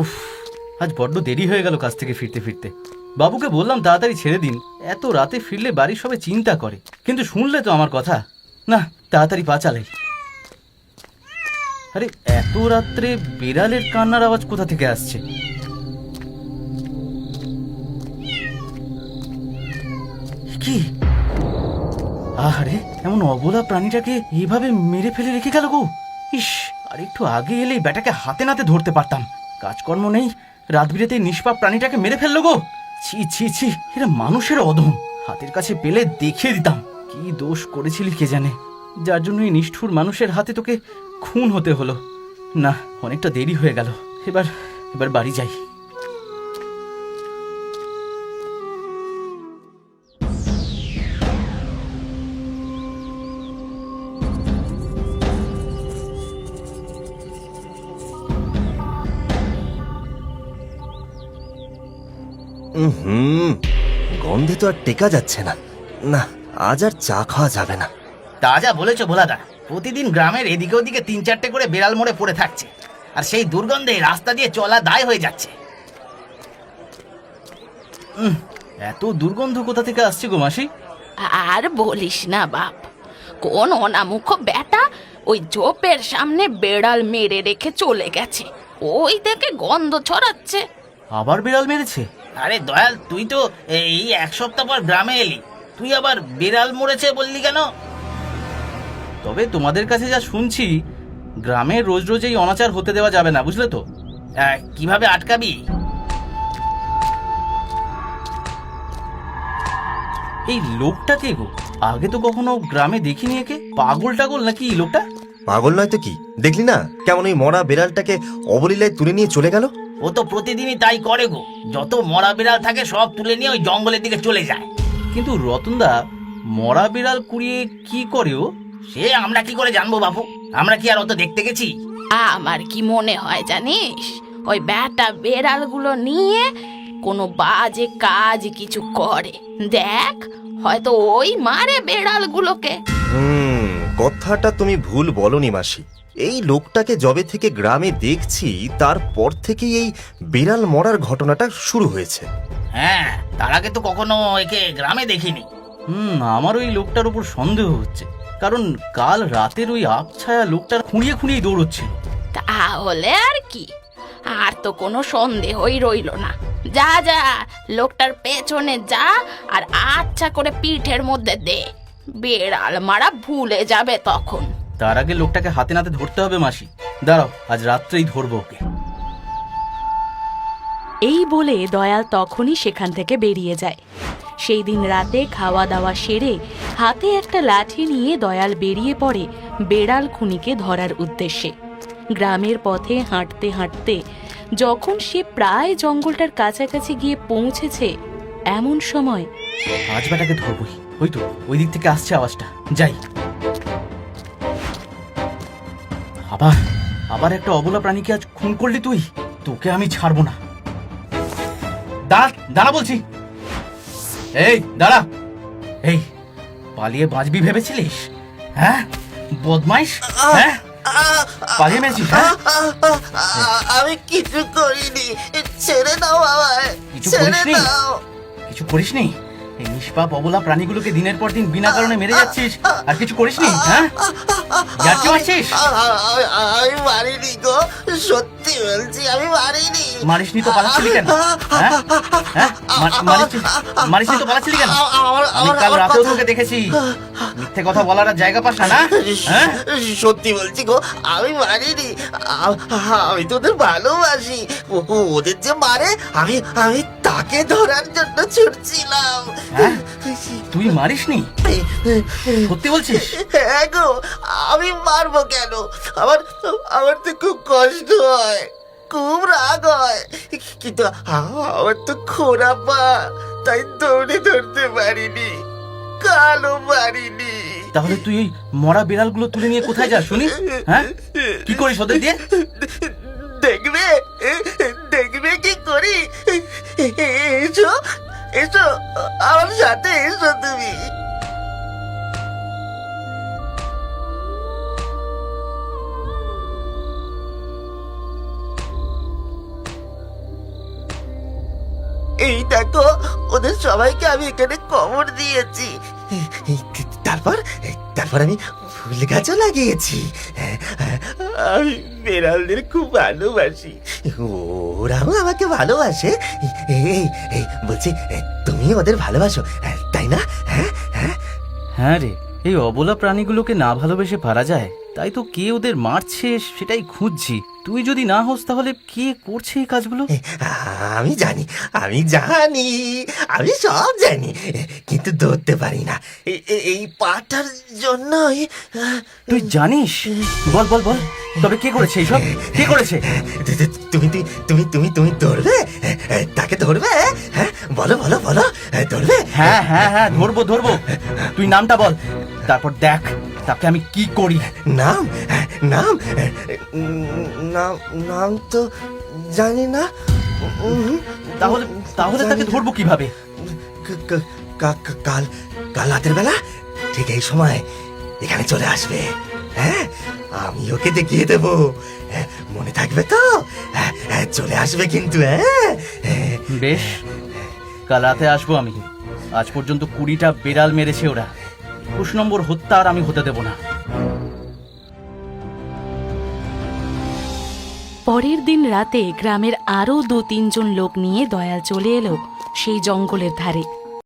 উফ, আজ বড্ড দেরি হয়ে গেল কাজ থেকে ফিরতে ফিরতে। বাবুকে বললাম তাড়াতাড়ি ছেড়ে দিন, এত রাতে ফিরলে বাড়ির সবাই চিন্তা করে, কিন্তু শুনলে তো আমার কথা। না, তাড়াতাড়ি পা আরে, এত রাত্রে বিড়ালের কান্নার আওয়াজ কোথা থেকে আসছে? কি? আরে এমন অবলা প্রাণীটাকে এইভাবে মেরে ফেলে রেখে গেল গো? ইস আর একটু আগে এলেই ব্যাটাকে হাতে নাতে ধরতে পারতাম। কাজকর্ম নেই। রাত বিরেতে নিষ্পাপ প্রাণীটাকে মেরে ফেলল গো। ছি ছি ছি, এরা মানুষের অধম। হাতের কাছে পেলে দেখিয়ে দিতাম। কি দোষ করেছিলি কে জানে। যার জন্য এই নিষ্ঠুর মানুষের হাতে তোকে খুন হতে হলো। না, অনেকটা দেরি হয়ে গেল। এবার এবার বাড়ি যাই। হুম গন্ধে তো আর টেকা যাচ্ছে না। না আজ আর চা খাওয়া যাবে না। তা যা বলেছ ভোলাদা প্রতিদিন গ্রামের এদিকে ওদিকে তিন চারটে করে বেড়াল মোড়ে পড়ে থাকছে আর সেই দুর্গন্ধে রাস্তা দিয়ে চলা দায় হয়ে যাচ্ছে। উম, এত দুর্গন্ধ কোথা থেকে আসছে গো মাসি? আর বলিস না বাপ কোন অনামুখ বেটা ওই ঝোপের সামনে বেড়াল মেরে রেখে চলে গেছে ওই থেকে গন্ধ ছড়াচ্ছে। আবার বিড়াল মেরেছে? আরে দয়াল তুই তো এই এক সপ্তাহ পর গ্রামে এলি। তুই আবার বিড়াল মরেছে বললি কেন? তবে তোমাদের কাছে যা শুনছি গ্রামে রোজ রোজ এই অনাচার হতে দেওয়া যাবে না বুঝলে তো? কীভাবে আটকাবি? এই লোকটা কে গো? আগে তো কখনো গ্রামে দেখিনি একে? পাগল টাগল নাকি লোকটা? পাগল নয় তো কি? দেখলি না কেমন ওই মরা বেড়ালটাকে অবলীলায় তুলে নিয়ে চলে গেল? ও তো প্রতিদিনই তাই করে গো। যত মরা বিড়াল থাকে সব তুলে নিয়ে ওই জঙ্গলের দিকে চলে যায়। কিন্তু রতনদা মরা বিড়াল কুড়িয়ে কি করে ও? সে আমরা কি করে জানব বাবু আমরা কি আর অত দেখতে গেছি? আমার কি মনে হয় জানিস? ওই বেটা বেড়ালগুলো নিয়ে কোনো বাজে কাজ কিছু করে। দেখ হয়তো ওই মারে বেড়ালগুলোকে। হুম কথাটা তুমি ভুল বলনি মাসি। এই লোকটাকে জবে থেকে গ্রামে দেখছি তারপর থেকেই এই বিড়াল মরার ঘটনাটা শুরু হয়েছে। হ্যাঁ তার আগে তো কখনো একে গ্রামে দেখিনি। হুম আমার ওই লোকটার উপর সন্দেহ হচ্ছে। কারণ কাল রাতের ওই আবছায়া লোকটার খুঁড়িয়ে খুঁড়িয়ে দৌড়চ্ছিল। তাহলে আর কি? আর তো কোনো সন্দেহই রইল না। যা যা লোকটার পেছনে যা আর আচ্ছা করে পিঠের মধ্যে দে। বেড়াল মারা ভুলে যাবে তখন। তার আগে লোকটাকে হাতে নাতে ধরতে হবে মাসি। দাঁড়াও আজ রাত্রেই ধরবো ওকে। এই বলে দয়াল তখনই সেখান থেকে বেরিয়ে যায়। সেই দিন রাতে খাওয়া দাওয়া সেরে হাতে একটা লাঠি নিয়ে দয়াল বেরিয়ে পড়ে বেড়াল খুনিকে ধরার উদ্দেশ্যে। গ্রামের পথে হাঁটতে হাঁটতে যখন সে প্রায় জঙ্গলটার কাছাকাছি গিয়ে পৌঁছেছে এমন সময় আজ বেটাকে ধরবই। ওই তো ওই দিক থেকে আসছে আওয়াজটা। যাই। আবার আবার একটা অবলা প্রাণীকে আজ খুন করলি তুই? তোকে আমি ছাড়বো না। দাঁড়া দাঁড়া বলছি। এই দাঁড়া। এই পালিয়ে বাঁচবি ভেবেছিলিস? হ্যাঁ? বদমাইশ? হ্যাঁ? পালিয়ে মেরেছিস হ্যাঁ? আমি কিছু করিনি। ছেড়ে দাও আমায়। কিছু করিসনি? কিছু করিসনি? এই নিষ্পাপ অবলা প্রাণীগুলোকে দিনের পর দিন বিনা কারণে মেরে যাচ্ছিস। আর কিছু করিসনি হ্যাঁ? যাচ্ছি মারছিস আমি মারিনি গো সত্যি বলছি আমি মারিনি। মারিসনি তো পালাচ্ছিলি কেন? হ্যাঁ? হ্যাঁ? মা- মারিসনি- মারিসনি তো পালাচ্ছিলি কেন? আমি কাল রাতেও তোকে দেখেছি। মিথ্যে কথা বলার আর জায়গা পাস না না? হ্যাঁ? সত্যি বলছি গো আমি মারিনি। আ- আমি তোদের ভালোবাসি। ও- ও- ওদের যে মারে আমি আমি তাকে ধরার জন্য ছুটছিলাম। হ্যাঁ? তুই মারিসনি? সত্যি বলছিস? হ্যাঁ গো আমি মারবো কেন? আমার আমার তো খুব কষ্ট হয় খুব রাগ হয়। কিন্তু আমার তো খোরা পা তাই দৌড়ে ধরতে পারিনি কালো পারিনি তাহলে তুই এই মরা বিড়ালগুলো তুলে নিয়ে কোথায় যাস শুনি? হ্যাঁ? কি করিস ওদের দিয়ে? দেখবে দেখবে কি করি? এসো এসো আমার সাথে এসো তুমি। এই দেখো ওদের সবাইকে আমি এখানে কবর দিয়েছি। তারপর তারপর আমি ফুল গাছও লাগিয়েছি। আমি বেড়ালদের খুব ভালোবাসি। ওরাও আমাকে ভালোবাসে। এই এই বলছি তুমি ওদের ভালোবাসো তাই না? হ্যাঁ হ্যাঁ। হ্যাঁ রে, এই অবলা প্রাণীগুলোকে না ভালোবেসে পারা যায়? তাই তো কে ওদের মারছে সেটাই খুঁজছি। তুই যদি না হোস তাহলে কে করছে এই কাজগুলো? আমি জানি আমি জানি আমি সব জানি কিন্তু ধরতে পারি না। এই পাটার জন্যই তুই জানিস? বল বল বল। তবে কে করেছে এইসব? কে করেছে? তুমি তুমি তুমি তুমি ধরবে? তাকে ধরবে? হ্যাঁ বলো বলো বলো ধরবে? হ্যাঁ হ্যাঁ হ্যাঁ ধরবো ধরবো। তুই নামটা বল তারপর দেখ। তাকে আমি কি করি? নাম নাম নাম নাম তো জানি না। তাহলে তাহলে তাকে ধরবো কীভাবে? কাল কাল রাতের বেলা ঠিক এই সময় এখানে চলে আসবে। হ্যাঁ আমি ওকে দেখিয়ে দেবো। হ্যাঁ, মনে থাকবে তো? হ্যাঁ, হ্যাঁ, চলে আসবে কিন্তু হ্যাঁ হ্যাঁ, বেশ কাল রাতে আসব আমি। আজ পর্যন্ত কুড়িটা বেড়াল মেরেছে ওরা। নম্বর হত্যা আর আমি হতে দেব না। পরের দিন রাতে গ্রামের আরও দু তিনজন লোক নিয়ে দয়াল চলে এলো সেই জঙ্গলের ধারে।